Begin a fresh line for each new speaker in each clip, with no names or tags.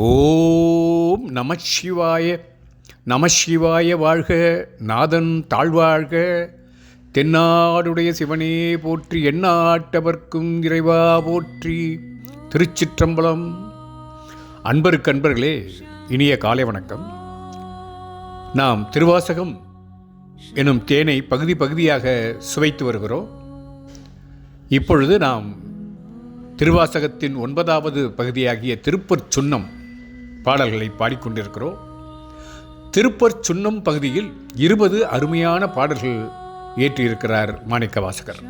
ஓம் நமசிவாய நமசிவாய வாழ்க நாதன் தாழ்வாழ்க. தென்னாடுடைய சிவனே போற்றி எண்ணாட்டவர்க்கும் இறைவா போற்றி. திருச்சிற்றம்பலம். அன்பருக்கு அன்பர்களே இனிய காலை வணக்கம். நாம் திருவாசகம் எனும் தேனை பகுதி பகுதியாக சுவைத்து வருகிறோம். இப்பொழுது நாம் திருவாசகத்தின் ஒன்பதாவது பகுதியாகிய திருப்பற் சுன்னம் பாடல்களை பாடிக்கொண்டிருக்கிறோம். திருப்பர் சுன்னம் பகுதியில் இருபது அருமையான பாடல்கள் இயற்றியிருக்கிறார் மாணிக்க வாசகர்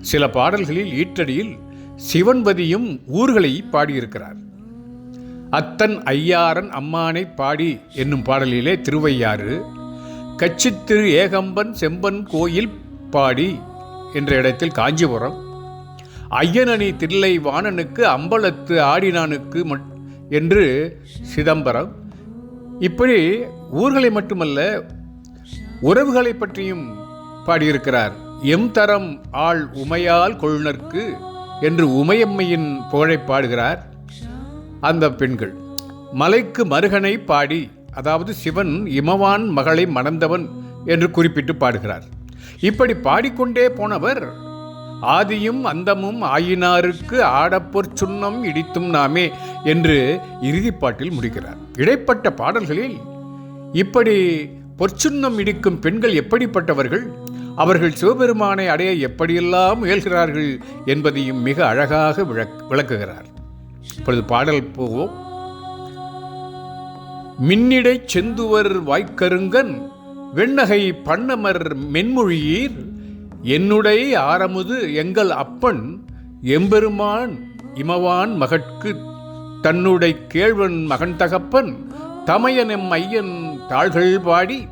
சில பாடல்களில் ஈற்றடியில் சிவன்பதியும் ஊர்களை பாடியிருக்கிறார். அத்தன் ஐயாரன் அம்மானை பாடி என்னும் பாடலிலே திருவையாறு கச்சித்திரு ஏகம்பன் செம்பன் கோயில் பாடி என்ற இடத்தில் காஞ்சிபுரம் ஐயனணி தில்லை வாணனுக்கு அம்பலத்து ஆடினானுக்கு மட்- என்று சிதம்பரம். இப்படி ஊர்களை மட்டுமல்ல உறவுகளை பற்றியும் பாடியிருக்கிறார். எம் தரம் ஆள் உமையால் கொழுனர்க்கு என்று உமையம்மையின் புகழை பாடுகிறார் அந்த பெண்கள். மலைக்கு மருகனை பாடி அதாவது சிவன் இமவான் மகளை மணந்தவன் என்று குறிப்பிட்டு பாடுகிறார். இப்படி பாடிக்கொண்டே போனவர் ஆதியும் அந்தமும் ஆயினாருக்கு ஆடப்பொற் சுண்ணம் இடித்தும் நாமே என்று இறுதிப்பாட்டில் முடிக்கிறார். இடைப்பட்ட பாடல்களில் இப்படி பொற்சுண்ணம் இடிக்கும் பெண்கள் எப்படிப்பட்டவர்கள்? அவர்கள் சிவபெருமானை அடைய எப்படியெல்லாம் முயல்கிறார்கள் என்பதையும் மிக அழகாக விளக் விளக்குகிறார். இப்பொழுது பாடல் போவோம். மின்னிடை செந்துவர் வாய்க்கருங்கன் வெண்ணகை பண்ணமர் மென்மொழியீர் என்னுடைய ஆரமுது எங்கள் அப்பன் எம்பெருமான் இமவான் மகட்கு தன்னுடை கேழ்வன் மகன் தகப்பன் தமையனெம் ஐயன் தாள்கள் பாடி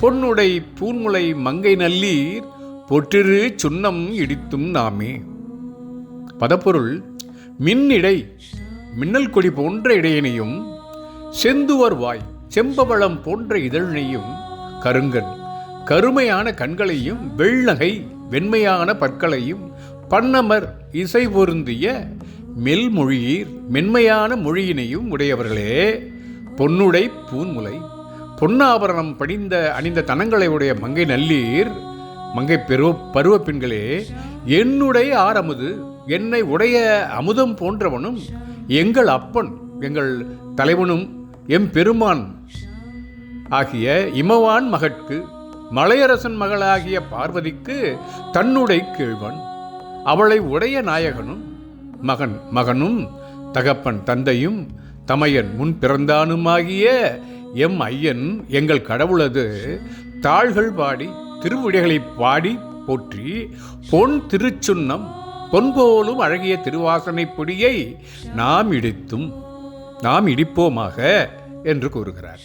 பொன்னுடை பூன்முலை மங்கை நல்லீர் பொற்றிரு சுண்ணம் இடித்தும் நாமே. பதப்பொருள் மின்னிடை மின்னல் கொடி போன்ற இடையினையும் செந்துவர் வாய் செம்பவளம் போன்ற இதழினையும் கருங்கன் கருமையான கண்களையும் வெள்ளகை வெண்மையான பற்களையும் பண்ணமர் இசை பொருந்திய மெல்மொழியீர் மென்மையான மொழியினையும் உடையவர்களே. பொன்னுடை பூன்முலை பொன்னாபரணம் படிந்த அணிந்த தனங்களை உடைய மங்கை நல்லீர் மங்கை பெருவ பருவ பெண்களே என்னுடைய ஆரமுது என்னை உடைய அமுதம் போன்றவனும் எங்கள் அப்பன் எங்கள் தலைவனும் எம் பெருமான் ஆகிய இமவான் மகட்கு மலையரசன் மகளாகிய பார்வதிக்கு தன்னுடை கேழ்வன் அவளை உடைய நாயகனும் மகன் மகனும் தகப்பன் தந்தையும் தமையன் முன் பிறந்தானுமாகிய எம் ஐயன் எங்கள் கடவுளது தாள்கள் பாடி திருவிடைகளை பாடி போற்றி பொன் திருச்சுன்னம் பொன்போலும் அழகிய திருவாசனை பொடியை நாம் இடித்தும் நாம் இடிப்போமாக என்று கூறுகிறார்.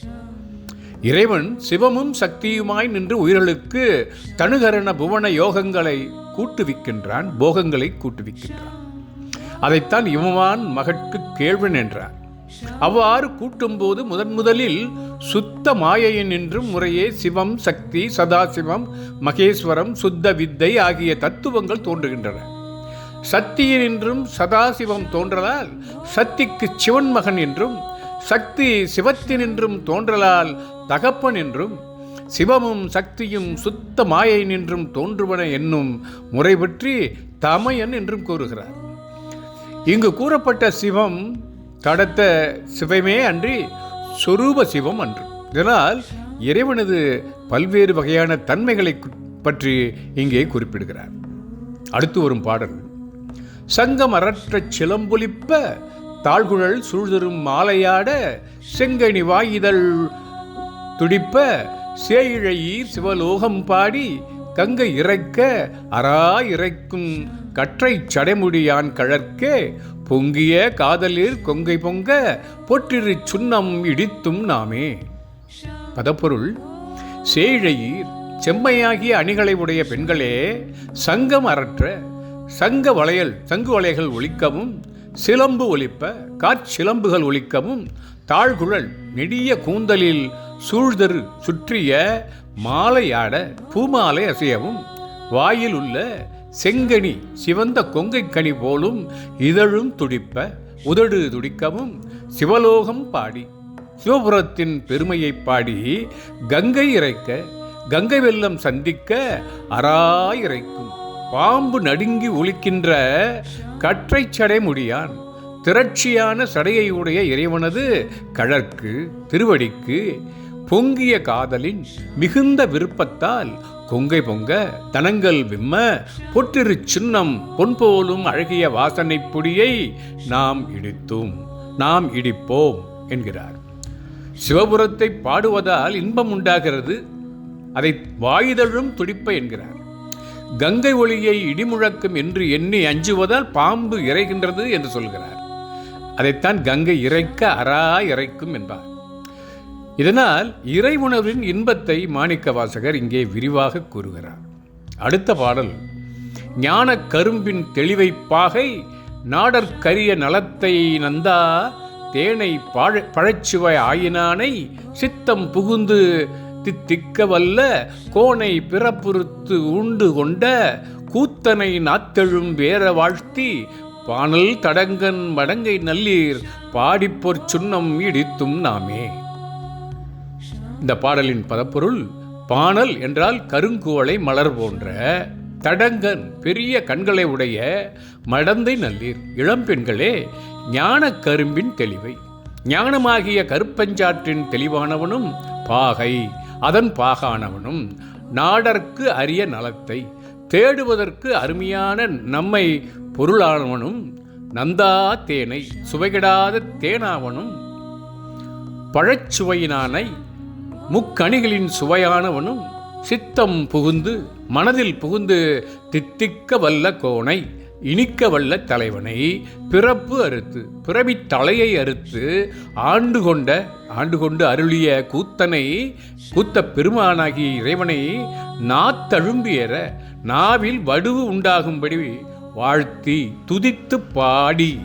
இறைவன் சிவமும் சக்தியுமாய் நின்று உயிர்களுக்கு தனுகரண புவன யோகங்களை கூட்டுவிக்கின்றான் போகங்களை கூட்டுவிக்கின்றான். அதைத்தான் இமவான் மகட்கு கேள்வன் என்றார். அவ்வாறு கூட்டும்போது முதன் முதலில் சுத்த மாயையின் என்றும் முறையே சிவம் சக்தி சதாசிவம் மகேஸ்வரம் சுத்த வித்தை ஆகிய தத்துவங்கள் தோன்றுகின்றன. சக்தியின் என்றும் சதாசிவம் தோன்றதால் சக்திக்கு சிவன் மகன் என்றும் சக்தி சிவத்தினின்றும் தோன்றலால் தகப்பன் என்றும் சிவமும் சக்தியும் சுத்த மாயை நின்றும் தோன்றுவன என்னும் முறை பற்றி தமையன் என்றும் கூறுகிறார். இங்கு கூறப்பட்ட சிவம் கடத்த சிவமே அன்றி சொரூப சிவம் அன்று. இதனால் இறைவனது பல்வேறு வகையான தன்மைகளை பற்றி இங்கே குறிப்பிடுகிறார். அடுத்து வரும் பாடல் சங்கம் அறற்றச் சிலம்பொலிப்ப தாழ்குழல் சூழ்தரும் மாலையாட செங்கனி வாயிதழ் துடிப்ப சேயிழையீர் சிவலோகம் பாடி கங்கை இறைக்க அரா இறைக்கும் கற்றை சடைமுடியான் கழற்கே பொங்கிய காதலிர் கொங்கை பொங்க பொற்றிரு சுண்ணம் இடித்தும் நாமே. பதப்பொருள் சேழையீர் செம்மையாகிய அணிகளை உடைய பெண்களே சங்கம் அறற்ற சங்க வளையல் சங்கு வளையல்கள் ஒழிக்கவும் சிலம்பு ஒலிப்ப காற்சிலம்புகள் ஒலிக்கவும் தாழ்குழல் நெடிய கூந்தலில் சூழ்தரு சுற்றிய மாலையாட பூமாலை அசையவும் வாயில் உள்ள செங்கனி சிவந்த கொங்கைக் கனி போலும் இதழும் துடிப்ப உதடு துடிக்கவும் சிவலோகம் பாடி. சிவபுரத்தின் பெருமையை பாடி கங்கை இறைக்க கங்கை வெள்ளம் சந்திக்க அராய் இறைக்கும். பாம்பு நடுங்கி ஒழிக்கின்ற கற்றை சடை முடியான். திரட்சியான சடையை உடைய இறைவனது கழற்கு திருவடிக்கு பொங்கிய காதலின் மிகுந்த விருப்பத்தால் கொங்கை பொங்க தனங்கள் விம்ம பொற்றிரு சின்னம் பொன் போலும் அழகிய வாசனைப் பொடியை நாம் இடித்தோம் நாம் இடிப்போம் என்கிறார். சிவபுரத்தை பாடுவதால் இன்பம் உண்டாகிறது அதை வாயுதழும் துடிப்ப என்கிறார். கங்கை ஒளியை இடிமுழக்கும் என்று எண்ணி அஞ்சுவதால் பாம்பு இறைகின்றது என்று சொல்கிறார். அதைத்தான் கங்கை இறைக்க அறா இறைக்கும் என்பார். இதனால் இறை உணர்வின் இன்பத்தை மாணிக்க வாசகர் இங்கே விரிவாக கூறுகிறார். அடுத்த பாடல் ஞான கரும்பின் தெளிவை பாகை நாடற்கரிய நலத்தை நந்தா தேனை பழ பழச்சுவை ஆயினானை சித்தம் புகுந்து தித்திக்க வல்ல கோனை பிறப்புறுத்து உண்டு கொண்ட கூத்தனை நாத்தெழும் வேற வாழ்த்தி பானல் தடங்கன் மடங்கை நல்லீர் பாடிப்பொற் சுண்ணம் இடித்தும் நாமே. இந்த பாடலின் பதப்பொருள் பானல் என்றால் கருங்குவளை மலர் போன்ற தடங்கன் பெரிய கண்களை உடைய மடந்தை நல்லீர் இளம்பெண்களே ஞான கரும்பின் தெளிவை. ஞானமாகிய கருப்பஞ்சாற்றின் தெளிவானவனும் பாகை அதன் பாகானவனும் நாடற்கு அரிய நலத்தை தேடுவதற்கு அருமையான நம்மை பொருளானவனும் நந்தா தேனை சுவைகிடாத தேனாவனும் பழச்சுவையினானை முக்கணிகளின் சுவையானவனும் சித்தம் புகுந்து மனதில் புகுந்து தித்திக்க வல்ல கோணை இனிக்க வல்ல தலைவனை பிறப்பு அறுத்து பிறவி தலையை அறுத்து ஆண்டு கொண்ட ஆண்டு கொண்டு அருளிய கூத்தனை கூத்த பெருமானாகிய இறைவனை நாத்தழும்பியற நாவில் வடுவு உண்டாகும்படி வாழ்த்தி துதித்து பாடி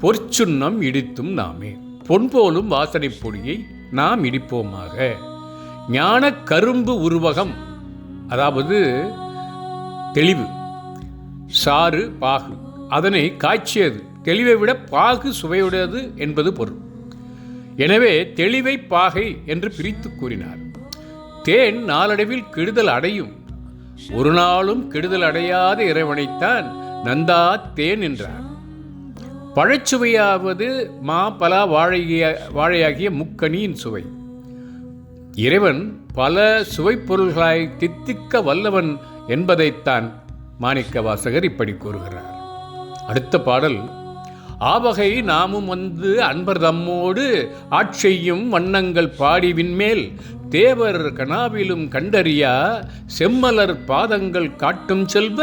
பொற்சுண்ணம் இடித்தும் நாமே. பொன் போலும் வாசனைப் பொடியை நாம் இடிப்போமாக. ஞான கரும்பு உருவகம் அதாவது தெளிவு. சாறு பாகு. அதனை காய்ச்சியது தெளிவை விட பாகு சுவையுடையது என்பது பொருள். எனவே தெளிவை பாகை என்று பிரித்து கூறினார். தேன் நாளடைவில் கெடுதல் அடையும். ஒரு நாளும் கெடுதல் அடையாத இறைவனைத்தான் நந்தா தேன் என்றார். பழச்சுவையாவது மா பலா வாழைய வாழையாகிய முக்கனியின் சுவை. இறைவன் பல சுவைப்பொருள்களாய் தித்திக்க வல்லவன் என்பதைத்தான் மாணிக்க வாசகர் இப்படி கூறுகிறார். அடுத்த பாடல் ஆவகை நாமும் வந்து அன்பர் தம்மோடு ஆட்செய்யும் வண்ணங்கள் பாடிவின்மேல் தேவர் கனாவிலும் கண்டறியா செம்மலர் பாதங்கள் காட்டும் செல்வ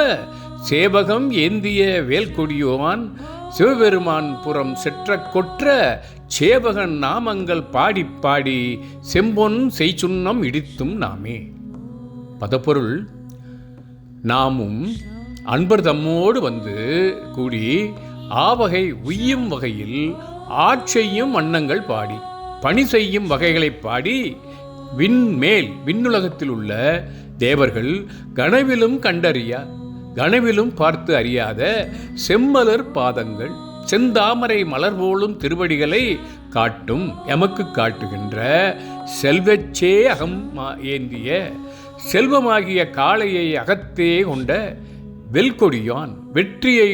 சேவகம் ஏந்திய வேல்கொடியோவான் சிவபெருமான் புறம் செற்ற கொற்ற சேவகன் நாமங்கள் பாடி பாடி செம்பொன் செய்சுண்ணம் இடித்தும் நாமே. பதப்பொருள் நாமும் அன்பர் தம்மோடு வந்து கூடி ஆவகை உய்யும் வகையில் ஆட்செய்யும் வண்ணங்கள் பாடி பணி செய்யும் வகைகளை பாடி விண்மேல் விண்ணுலகத்தில் உள்ள தேவர்கள் கனவிலும் கண்டறியா கனவிலும் பார்த்து அறியாத செம்மலர் பாதங்கள் செந்தாமரை மலர் போலும் திருவடிகளை காட்டும் எமக்கு காட்டுகின்ற செல்வச்சே அகம் ஏந்திய செல்வமாகிய காளையை அகத்தே கொண்ட வெல்கொடியான் வெற்றியை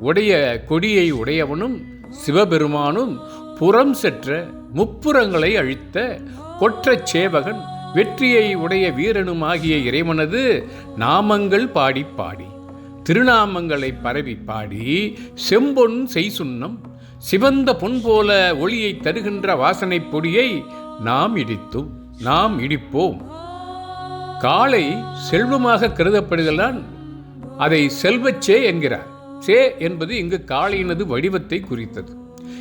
உடைய கொடியை உடையவனும் சிவபெருமானும் புறம் செற்ற முப்புறங்களை அழித்த கொற்றச் சேவகன் வெற்றியை உடைய வீரனுமாகிய இறைவனது நாமங்கள் பாடி பாடி திருநாமங்களை பரவி பாடி செம்பொன் செய்சுண்ணம் சிவந்த பொன் போல ஒளியை தருகின்ற வாசனைப் பொடியை நாம் இடித்தும் நாம் இடிப்போம். காளை செல்வமாக கருதப்படுதலான் அதை செல்வச்சே என்கிறார். சே என்பது இங்கு காளையினது வடிவத்தை குறித்தது.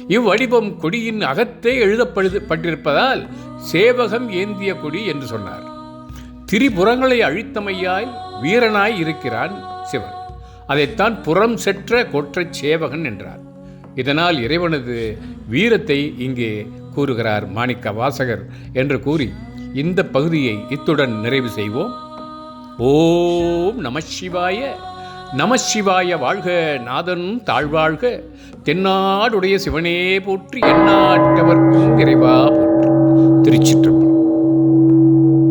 இவ்வடிவம் கொடியின் அகத்தே எழுதப்பட்டிருப்பதால் சேவகம் ஏந்திய கொடி என்று சொன்னார். திரிபுறங்களை அழித்தமையாய் வீரனாய் இருக்கிறான் சிவன். அதைத்தான் புறம் செற்ற கொற்றச் சேவகன் என்றார். இதனால் இறைவனது வீரத்தை இங்கே கூறுகிறார் மாணிக்க வாசகர் என்று கூறி இந்த பகுதியை இத்துடன் நிறைவு செய்வோம். ஓம் நம சிவாய நமசிவாய வாழ்க நாதன் தாழ்வாழ்க. தென்னாடுடைய சிவனே போற்றி எந்நாட்டவர்க்கும் இறைவா போற்றி. திருச்சிற்றம்பலம்.